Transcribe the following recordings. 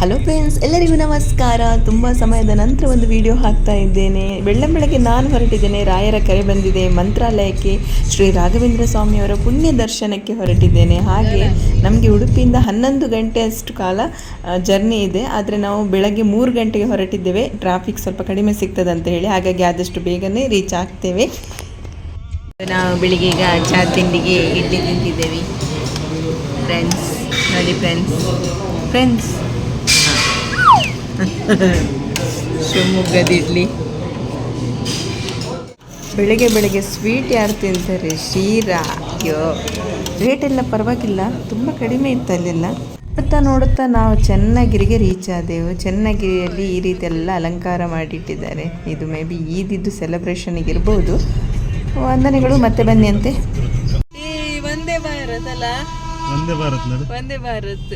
Hello friends ಎಲ್ಲರಿಗೂ ನಮಸ್ಕಾರ. ತುಂಬ ಸಮಯದ ನಂತರ ಒಂದು ವಿಡಿಯೋ ಹಾಕ್ತಾ ಇದ್ದೇನೆ. ಬೆಳ್ಳಂ ಬೆಳಗ್ಗೆ ನಾನು ಹೊರಟಿದ್ದೇನೆ. ರಾಯರ ಕರೆ ಬಂದಿದೆ. ಮಂತ್ರಾಲಯಕ್ಕೆ ಶ್ರೀ ರಾಘವೇಂದ್ರ ಸ್ವಾಮಿಯವರ ಪುಣ್ಯ ದರ್ಶನಕ್ಕೆ ಹೊರಟಿದ್ದೇನೆ. ಹಾಗೆ ನಮಗೆ ಉಡುಪಿಯಿಂದ ಹನ್ನೊಂದು ಗಂಟೆಯಷ್ಟು ಕಾಲ ಜರ್ನಿ ಇದೆ. ಆದರೆ ನಾವು ಬೆಳಗ್ಗೆ ಮೂರು ಗಂಟೆಗೆ ಹೊರಟಿದ್ದೇವೆ. ಟ್ರಾಫಿಕ್ ಸ್ವಲ್ಪ ಕಡಿಮೆ ಸಿಗ್ತದಂತ ಹೇಳಿ. ಹಾಗಾಗಿ ಆದಷ್ಟು ಬೇಗನೆ ರೀಚ್ ಆಗ್ತೇವೆ. ನಾವು ಬೆಳಿಗ್ಗೆ ಈಗ ಚಹಾ ತಿಂಡಿಗೆ ಇಡ್ಲಿ ತಿಂತಿದ್ದೇವೆ. ಫ್ರೆಂಡ್ಸ್ ನೋಡಿ ಫ್ರೆಂಡ್ಸ್ ಫ್ರೆಂಡ್ಸ್ ಶಿವಮೊಗ್ಗದ ಇಡ್ಲಿ. ಬೆಳಗ್ಗೆ ಬೆಳಗ್ಗೆ ಸ್ವೀಟ್ ಯಾರು ತಿಂತಾರೆ? ಶೀರಾ. ಅಯ್ಯೋ ರೇಟ್ ಎಲ್ಲ ಪರವಾಗಿಲ್ಲ. ತುಂಬ ಕಡಿಮೆ ಇತ್ತು ಅಲ್ಲೆಲ್ಲ. ನೋಡುತ್ತಾ ನೋಡುತ್ತಾ ನಾವು ಚೆನ್ನಗಿರಿಗೆ ರೀಚ್ ಆದೆವು. ಚೆನ್ನಗಿರಿಯಲ್ಲಿ ಈ ರೀತಿ ಎಲ್ಲ ಅಲಂಕಾರ ಮಾಡಿಟ್ಟಿದ್ದಾರೆ. ಇದು ಮೇ ಬಿ ಈದಿದ್ದು ಸೆಲೆಬ್ರೇಷನ್ ಇರ್ಬೋದು ವಂದನೆಗಳು ಮತ್ತೆ ಬನ್ನಿ ಅಂತೆ. ಒಂದೇ ಭಾರತ್ ಅಲ್ಲ? ಒಂದೇ ಭಾರತ್ ವಂದೇ ಭಾರತ್.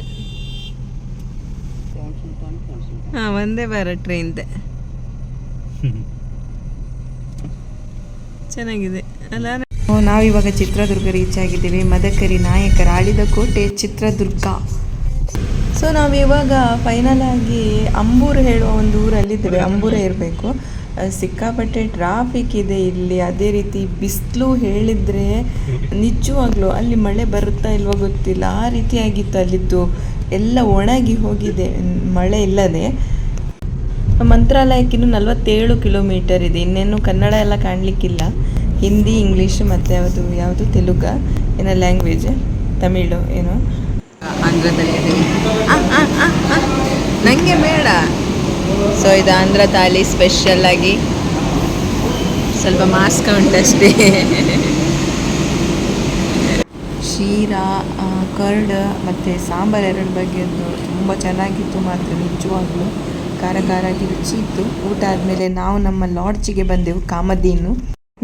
ಹಾ, ಒಂದೇ ಭಾರತ್ ಟ್ರೈನ್ ಚೆನ್ನಾಗಿದೆ. ಅಲ್ಲ ನಾವಿವಾಗ ಚಿತ್ರದುರ್ಗ ರೀಚ್ ಆಗಿದ್ದೀವಿ. ಮದಕರಿ ನಾಯಕರ ಆಳಿದ ಕೋಟೆ ಚಿತ್ರದುರ್ಗ. ಸೊ ನಾವಿವಾಗ ಫೈನಲ್ ಆಗಿ ಅಂಬೂರು ಹೇಳುವ ಒಂದು ಊರಲ್ಲಿದ್ದೇವೆ. ಅಂಬೂರೇ ಇರಬೇಕು. ಸಿಕ್ಕಾಪಟ್ಟೆ ಟ್ರಾಫಿಕ್ ಇದೆ ಇಲ್ಲಿ. ಅದೇ ರೀತಿ ಬಿಸಿಲು ಹೇಳಿದರೆ ನಿಜವಾಗ್ಲೂ ಅಲ್ಲಿ ಮಳೆ ಬರುತ್ತಾ ಇಲ್ವೋ ಗೊತ್ತಿಲ್ಲ. ಆ ರೀತಿಯಾಗಿತ್ತು ಅಲ್ಲಿದ್ದು. ಎಲ್ಲ ಒಣಗಿ ಹೋಗಿದೆ. ಮಳೆ ಇಲ್ಲದೆ. ಮಂತ್ರಾಲಯಕ್ಕಿನ್ನೂ ನಲವತ್ತೇಳು ಕಿಲೋಮೀಟರ್ ಇದೆ. ಇನ್ನೇನು ಕನ್ನಡ ಎಲ್ಲ ಕಾಣಲಿಕ್ಕಿಲ್ಲ. ಹಿಂದಿ, ಇಂಗ್ಲೀಷ್ ಮತ್ತು ಯಾವುದು ಯಾವುದು ತೆಲುಗ, ಏನ ಲ್ಯಾಂಗ್ವೇಜ್ ತಮಿಳು, ಏನೋ. ಆಂಧ್ರದಲ್ಲಿ ನನಗೆ ಬೇಡ. ಸೊ ಇದು ಆಂಧ್ರ ತಾಲಿ ಸ್ಪೆಷಲ್ ಆಗಿ ಸ್ವಲ್ಪ ಮಾಸ್ಕ್ ಉಂಟಷ್ಟೇ. ಶೀರಾ ಕರ್ಡ್ ಮತ್ತು ಸಾಂಬಾರು ಎರಡು ಬಗೆಯದ್ದು ತುಂಬ ಚೆನ್ನಾಗಿತ್ತು ಮಾತ್ರ, ನಿಜವಾಗ್ಲೂ. ಖಾರ ಖಾರಾಗಿ ರುಚಿ ಇತ್ತು. ಊಟ ಆದಮೇಲೆ ನಾವು ನಮ್ಮ ಲಾಡ್ಜಿಗೆ ಬಂದೆವು, ಕಾಮಧೇನು.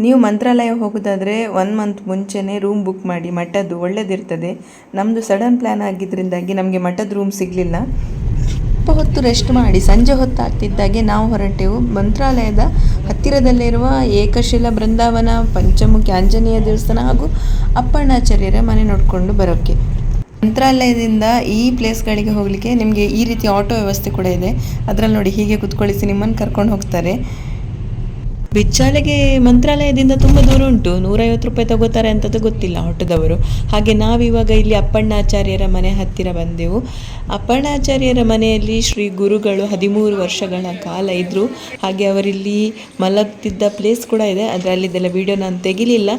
ನೀವು ಮಂತ್ರಾಲಯ ಹೋಗೋದಾದರೆ ಒನ್ ಮಂತ್ ಮುಂಚೆನೇ ರೂಮ್ ಬುಕ್ ಮಾಡಿ, ಮಠದ್ದು ಒಳ್ಳೇದಿರ್ತದೆ. ನಮ್ಮದು ಸಡನ್ ಪ್ಲ್ಯಾನ್ ಆಗಿದ್ದರಿಂದಾಗಿ ನಮಗೆ ಮಠದ ರೂಮ್ ಸಿಗಲಿಲ್ಲ. ಸ್ವಲ್ಪ ಹೊತ್ತು ರೆಸ್ಟ್ ಮಾಡಿ, ಸಂಜೆ ಹೊತ್ತಾಗ್ತಿದ್ದಾಗೆ ನಾವು ಹೊರಟೆವು. ಮಂತ್ರಾಲಯದ ಹತ್ತಿರದಲ್ಲಿರುವ ಏಕಶಿಲ ಬೃಂದಾವನ, ಪಂಚಮುಖಿ ಆಂಜನೇಯ ದೇವಸ್ಥಾನ ಹಾಗೂ ಅಪ್ಪಣ್ಣಾಚಾರ್ಯರ ಮನೆ ನೋಡಿಕೊಂಡು ಬರೋಕ್ಕೆ ಮಂತ್ರಾಲಯದಿಂದ ಈ ಪ್ಲೇಸ್ಗಳಿಗೆ ಹೋಗಲಿಕ್ಕೆ ನಿಮಗೆ ಈ ರೀತಿ ಆಟೋ ವ್ಯವಸ್ಥೆ ಕೂಡ ಇದೆ. ಅದರಲ್ಲಿ ನೋಡಿ ಹೀಗೆ ಕುತ್ಕೊಳಿಸಿ ನಿಮ್ಮನ್ನು ಕರ್ಕೊಂಡು ಹೋಗ್ತಾರೆ. ಬಿಚ್ಚಾಲೆಗೆ ಮಂತ್ರಾಲಯದಿಂದ ತುಂಬ ದೂರ ಉಂಟು. ನೂರೈವತ್ತು ರೂಪಾಯಿ ತಗೋತಾರೆ ಅಂತದ್ದು ಗೊತ್ತಿಲ್ಲ ಹೊಟ್ಟದವರು ಹಾಗೆ ನಾವಿವಾಗ ಇಲ್ಲಿ ಅಪ್ಪಣ್ಣಾಚಾರ್ಯರ ಮನೆ ಹತ್ತಿರ ಬಂದೆವು. ಅಪ್ಪಣ್ಣಾಚಾರ್ಯರ ಮನೆಯಲ್ಲಿ ಶ್ರೀ ಗುರುಗಳು ಹದಿಮೂರು ವರ್ಷಗಳ ಕಾಲ ಇದ್ದರು ಹಾಗೆ ಅವರಿಲ್ಲಿ ಮಲಗ್ತಿದ್ದ ಪ್ಲೇಸ್ ಕೂಡ ಇದೆ. ಅದರಲ್ಲಿದ್ದೆಲ್ಲ ವಿಡಿಯೋ ನಾನು ತೆಗಿಲಿಲ್ಲ.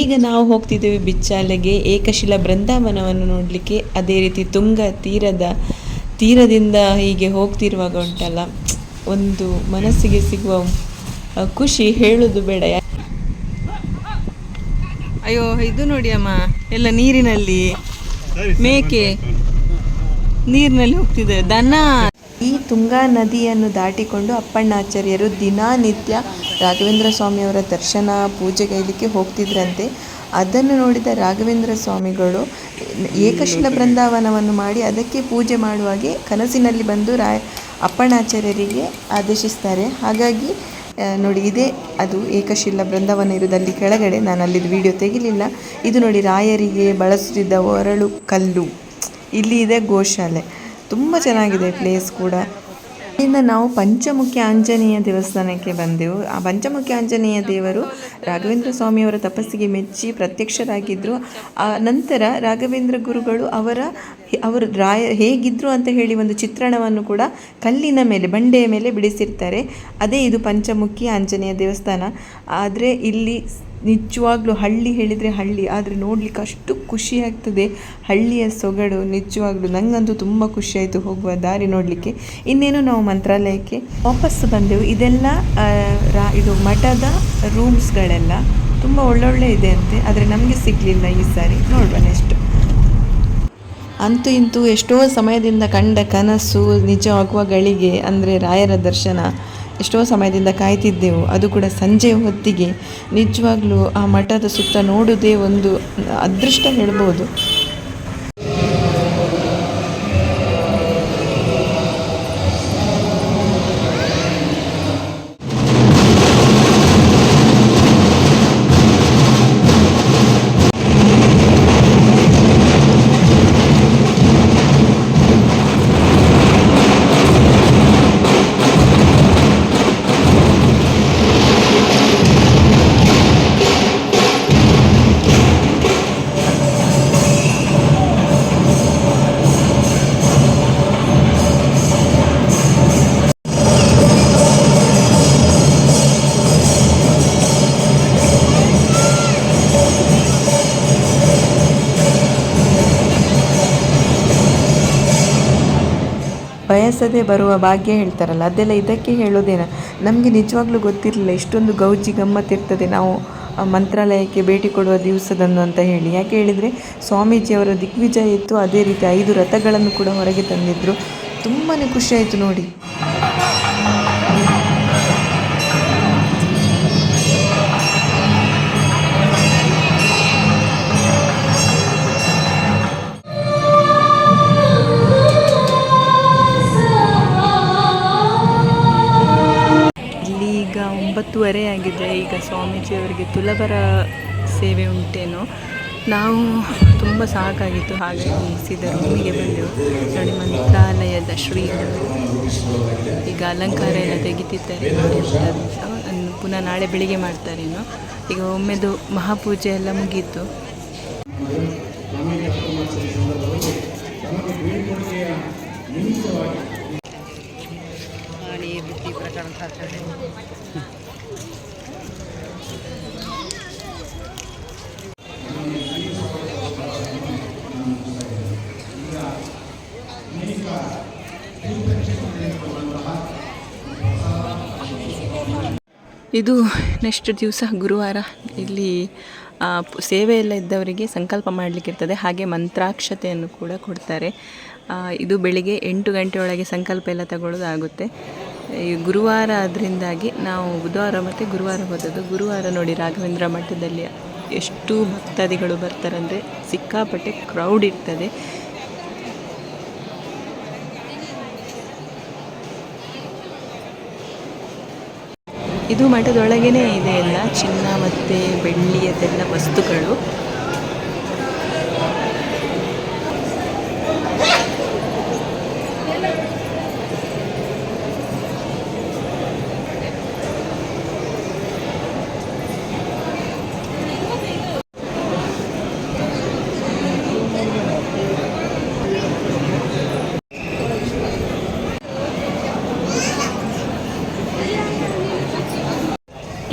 ಈಗ ನಾವು ಹೋಗ್ತಿದ್ದೇವೆ ಬಿಚ್ಚಾಲೆಗೆ ಏಕಶಿಲ ಬೃಂದಾವನವನ್ನು ನೋಡಲಿಕ್ಕೆ. ಅದೇ ರೀತಿ ತುಂಗ ತೀರದ, ತೀರದಿಂದ ಹೀಗೆ ಹೋಗ್ತಿರುವಾಗ ಉಂಟಲ್ಲ, ಒಂದು ಮನಸ್ಸಿಗೆ ಸಿಗುವ ಖುಷಿ ಹೇಳುದು ಬೇಡ. ಅಯ್ಯೋ ಇದು ನೋಡಿ ಅಮ್ಮ ಎಲ್ಲ ನೀರಿನಲ್ಲಿ ಮೇಕೆ ನೀರಿನಲ್ಲಿ ಹೋಗ್ತಿದೆ. ದನ. ಈ ತುಂಗಾ ನದಿಯನ್ನು ದಾಟಿಕೊಂಡು ಅಪ್ಪಣ್ಣಾಚಾರ್ಯರು ದಿನನಿತ್ಯ ರಾಘವೇಂದ್ರ ಸ್ವಾಮಿಯವರ ದರ್ಶನ ಪೂಜೆಗೈಲಿಕ್ಕೆ ಹೋಗ್ತಿದ್ರಂತೆ. ಅದನ್ನು ನೋಡಿದ ರಾಘವೇಂದ್ರ ಸ್ವಾಮಿಗಳು ಏಕಶಿಲ ಬೃಂದಾವನವನ್ನು ಮಾಡಿ ಅದಕ್ಕೆ ಪೂಜೆ ಮಾಡುವಾಗೆ ಕನಸಿನಲ್ಲಿ ಬಂದು ರಾಯ ಅಪ್ಪಣ್ಣಾಚಾರ್ಯರಿಗೆ ಆದೇಶಿಸ್ತಾರೆ. ಹಾಗಾಗಿ ನೋಡಿ, ಇದೆ ಅದು ಏಕಶಿಲ ಬೃಂದಾವನ ಇರುವುದಲ್ಲಿ ಕೆಳಗಡೆ. ನಾನು ಅಲ್ಲಿ ವಿಡಿಯೋ ತೆಗಿಲಿಲ್ಲ. ಇದು ನೋಡಿ, ರಾಯರಿಗೆ ಬಳಸುತ್ತಿದ್ದ ಒರಳು ಕಲ್ಲು. ಇಲ್ಲಿ ಇದೆ ಗೋಶಾಲೆ. ತುಂಬ ಚೆನ್ನಾಗಿದೆ ಪ್ಲೇಸ್ ಕೂಡ. ಇಲ್ಲಿಂದ ನಾವು ಪಂಚಮುಖಿ ಆಂಜನೇಯ ದೇವಸ್ಥಾನಕ್ಕೆ ಬಂದೆವು. ಆ ಪಂಚಮುಖಿ ಆಂಜನೇಯ ದೇವರು ರಾಘವೇಂದ್ರ ಸ್ವಾಮಿಯವರ ತಪಸ್ಸಿಗೆ ಮೆಚ್ಚಿ ಪ್ರತ್ಯಕ್ಷರಾಗಿದ್ದರು ಆ ನಂತರ ರಾಘವೇಂದ್ರ ಗುರುಗಳು ಅವರ ಅವರು ರಾಯ ಹೇಗಿದ್ರು ಅಂತ ಹೇಳಿ ಒಂದು ಚಿತ್ರಣವನ್ನು ಕೂಡ ಕಲ್ಲಿನ ಮೇಲೆ, ಬಂಡೆಯ ಮೇಲೆ ಬಿಡಿಸಿರ್ತಾರೆ. ಅದೇ ಇದು ಪಂಚಮುಖಿ ಆಂಜನೇಯ ದೇವಸ್ಥಾನ. ಆದರೆ ಇಲ್ಲಿ ನಿಜವಾಗ್ಲೂ ಹಳ್ಳಿ ಹೇಳಿದರೆ ಹಳ್ಳಿ, ಆದರೆ ನೋಡ್ಲಿಕ್ಕೆ ಅಷ್ಟು ಖುಷಿ ಆಗ್ತದೆ. ಹಳ್ಳಿಯ ಸೊಗಡು ನಿಜವಾಗ್ಲೂ ನನಗಂತೂ ತುಂಬ ಖುಷಿಯಾಯಿತು ಹೋಗುವ ದಾರಿ ನೋಡಲಿಕ್ಕೆ. ಇನ್ನೇನು ನಾವು ಮಂತ್ರಾಲಯಕ್ಕೆ ವಾಪಸ್ ಬಂದೆವು. ಇದೆಲ್ಲ ರಾ, ಇದು ಮಠದ ರೂಮ್ಸ್ಗಳೆಲ್ಲ ತುಂಬ ಒಳ್ಳೊಳ್ಳೆ ಇದೆ ಅಂತೆ, ಆದರೆ ನಮಗೆ ಸಿಗಲಿಲ್ಲ ಈ ಸಾರಿ. ನೋಡುವ ನೆಕ್ಸ್ಟ್ ಅಂತೂ ಇಂತೂ ಎಷ್ಟೋ ಸಮಯದಿಂದ ಕಂಡ ಕನಸು ನಿಜವಾಗುವ ಗಳಿಗೆ, ಅಂದರೆ ರಾಯರ ದರ್ಶನ. ಎಷ್ಟೋ ಸಮಯದಿಂದ ಕಾಯ್ತಿದ್ದೆವು. ಅದು ಕೂಡ ಸಂಜೆ ಹೊತ್ತಿಗೆ. ನಿಜವಾಗ್ಲೂ ಆ ಮಠದ ಸುತ್ತ ನೋಡುವುದೇ ಒಂದು ಅದೃಷ್ಟ ಹೇಳ್ಬೋದು. ಬಯಸದೆ ಬರುವ ಭಾಗ್ಯ ಹೇಳ್ತಾರಲ್ಲ, ಅದೆಲ್ಲ ಇದಕ್ಕೆ ಹೇಳೋದೇನ? ನಮಗೆ ನಿಜವಾಗ್ಲೂ ಗೊತ್ತಿರಲಿಲ್ಲ, ಇಷ್ಟೊಂದು ಗೌಜಿ ಗಮ್ಮತ್ತಿರ್ತದೆ ನಾವು ಮಂತ್ರಾಲಯಕ್ಕೆ ಭೇಟಿ ಕೊಡುವ ದಿವಸದಂದು ಅಂತ ಹೇಳಿ. ಯಾಕೆ ಹೇಳಿದರೆ, ಸ್ವಾಮೀಜಿಯವರ ದಿಗ್ವಿಜಯ ಇತ್ತು, ಅದೇ ರೀತಿ ಐದು ರಥಗಳನ್ನು ಕೂಡ ಹೊರಗೆ ತಂದಿದ್ದರು ತುಂಬಾ ಖುಷಿಯಾಯಿತು ನೋಡಿ. ಒಂಬತ್ತುವರೆ ಆಗಿದೆ. ಈಗ ಸ್ವಾಮೀಜಿಯವರಿಗೆ ತುಲಬರ ಸೇವೆ ಉಂಟೇನೋ. ನಾವು ತುಂಬ ಸಾಕಾಗಿತ್ತು. ಹಾಗಾಗಿ ಸೀದಾ ರೂಮಿಗೆ ಬಂದೆವು. ನೋಡಿ, ಮಂತ್ರಾಲಯದ ಶ್ರೀಗಳು ಈಗ ಅಲಂಕಾರ ಎಲ್ಲ ತೆಗಿತಿದ್ದಾರೆ. ಪುನಃ ನಾಳೆ ಬೆಳಿಗ್ಗೆ ಮಾಡ್ತಾರೇನೋ ಈಗ ಒಮ್ಮೆದು ಮಹಾಪೂಜೆ ಎಲ್ಲ ಮುಗೀತು. ಇದು ನೆಕ್ಸ್ಟ್ ದಿವಸ ಗುರುವಾರ ಇಲ್ಲಿ ಸೇವೆಯೆಲ್ಲ ಇದ್ದವರಿಗೆ ಸಂಕಲ್ಪ ಮಾಡಲಿಕ್ಕಿರ್ತದೆ. ಹಾಗೆ ಮಂತ್ರಾಕ್ಷತೆಯನ್ನು ಕೂಡ ಕೊಡ್ತಾರೆ. ಇದು ಬೆಳಿಗ್ಗೆ ಎಂಟು ಗಂಟೆ ಒಳಗೆ ಸಂಕಲ್ಪ ಎಲ್ಲ ತಗೊಳ್ಳೋದಾಗುತ್ತೆ. ಈ ಗುರುವಾರ ಅದರಿಂದಾಗಿ ನಾವು ಬುಧವಾರ ಮತ್ತು ಗುರುವಾರ ಹೋದದ್ದು. ಗುರುವಾರ ನೋಡಿ ರಾಘವೇಂದ್ರ ಮಠದಲ್ಲಿ ಎಷ್ಟು ಭಕ್ತಾದಿಗಳು ಬರ್ತಾರಂದರೆ ಸಿಕ್ಕಾಪಟ್ಟೆ ಕ್ರೌಡ್ ಇರ್ತದೆ. ಇದು ಮಠದೊಳಗೇ ಇದೆ ಎಲ್ಲ. ಚಿನ್ನ ಮತ್ತು ಬೆಳ್ಳಿಯದೆಲ್ಲ ವಸ್ತುಗಳು.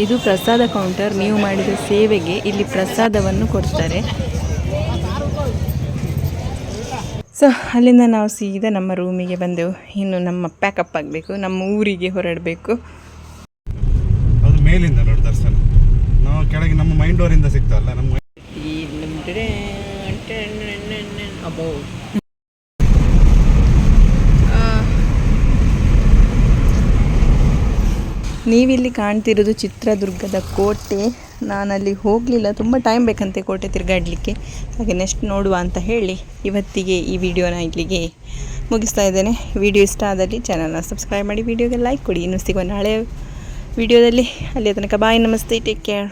ಇದು ಪ್ರಸಾದ ಕೌಂಟರ್ ನೀವು ಮಾಡಿದ ಸೇವೆಗೆ ಇಲ್ಲಿ ಪ್ರಸಾದವನ್ನು ಕೊಡ್ತಾರೆ. ಸೊ ಅಲ್ಲಿಂದ ನಾವು ಸೀದಾ ನಮ್ಮ ರೂಮಿಗೆ ಬಂದೆವು ಇನ್ನು ನಮ್ಮ ಪ್ಯಾಕಪ್ ಆಗಬೇಕು ನಮ್ಮ ಊರಿಗೆ ಹೊರಡಬೇಕು. ಅದು ಮೇಲಿಂದ ನೋಡಿ ದರ್ಶನ. ನಾವು ಕೆಳಗೆ ನಮ್ಮ ಮೈಂಡ್ ಡೋರಿಂದ ಸಿಗ್ತಲ್ಲ ನಮ್ಮ ನೀವಿಲ್ಲಿ ಕಾಣ್ತಿರೋದು ಚಿತ್ರದುರ್ಗದ ಕೋಟೆ. ನಾನಲ್ಲಿ ಹೋಗಲಿಲ್ಲ. ತುಂಬ ಟೈಮ್ ಬೇಕಂತೆ ಕೋಟೆ ತಿರುಗಾಡಲಿಕ್ಕೆ. ಹಾಗೆ ನೆಕ್ಸ್ಟ್ ನೋಡುವ ಅಂತ ಹೇಳಿ ಇವತ್ತಿಗೆ ಈ ವಿಡಿಯೋನ ಇಲ್ಲಿಗೆ ಮುಗಿಸ್ತಾ ಇದ್ದೇನೆ. ವಿಡಿಯೋ ಇಷ್ಟ ಆದಲ್ಲಿ ಚಾನಲ್ನ ಸಬ್ಸ್ಕ್ರೈಬ್ ಮಾಡಿ, ವಿಡಿಯೋಗೆ ಲೈಕ್ ಕೊಡಿ. ಇನ್ನು ಸಿಗುವ ನಾಳೆ ವಿಡಿಯೋದಲ್ಲಿ ಅಲ್ಲಿ ತನಕ ಬಾಯ್ ನಮಸ್ತೆ ಟೇಕ್ ಕೇರ್